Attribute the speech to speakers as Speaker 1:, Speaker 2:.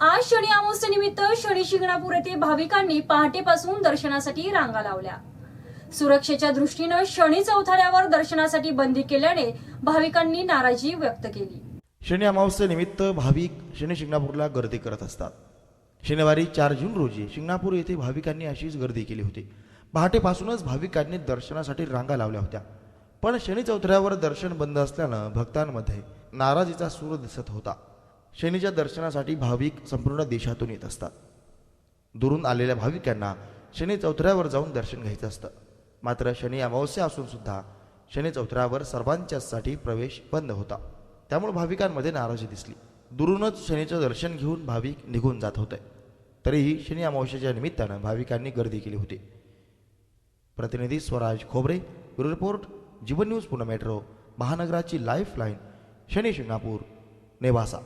Speaker 1: आज शनी अमावस्येनिमित्त शनी शिंगणापूर येथे भाविकांनी पहाटेपासून दर्शनासाठी रांगा लावल्या. सुरक्षेच्या दृष्टीनं शनी चौथाऱ्यावर दर्शनासाठी बंदी केल्याने भाविकांनी नाराजी व्यक्त केली.
Speaker 2: शनी अमावस्येनिमित्त भाविक शनी शिंगणापूरला गर्दी करत असतात. शनिवारी चार जून रोजी शिंगणापूर येथे भाविकांनी अशीच गर्दी केली होती. पहाटेपासूनच भाविकांनी दर्शनासाठी रांगा लावल्या होत्या. पण शनी चौथऱ्यावर दर्शन बंद असल्यानं भक्तांमध्ये नाराजीचा सूर दिसत होता. शनीच्या दर्शनासाठी भाविक संपूर्ण देशातून येत असतात. दुरून आलेल्या भाविकांना शनी चौथऱ्यावर जाऊन दर्शन घ्यायचं असतं. मात्र शनी अमावस्या असून सुद्धा शनी चौथऱ्यावर सर्वांच्यासाठी प्रवेश बंद होता. त्यामुळे भाविकांमध्ये नाराजी दिसली. दुरूनच शनीचं दर्शन घेऊन भाविक निघून जात होते. तरीही शनी अमावस्याच्या निमित्तानं भाविकांनी गर्दी केली होती. प्रतिनिधी Swaraj Khobare bureau report Jeevan news Pune metro महानगराची life line Shani Shingnapur Nevasa.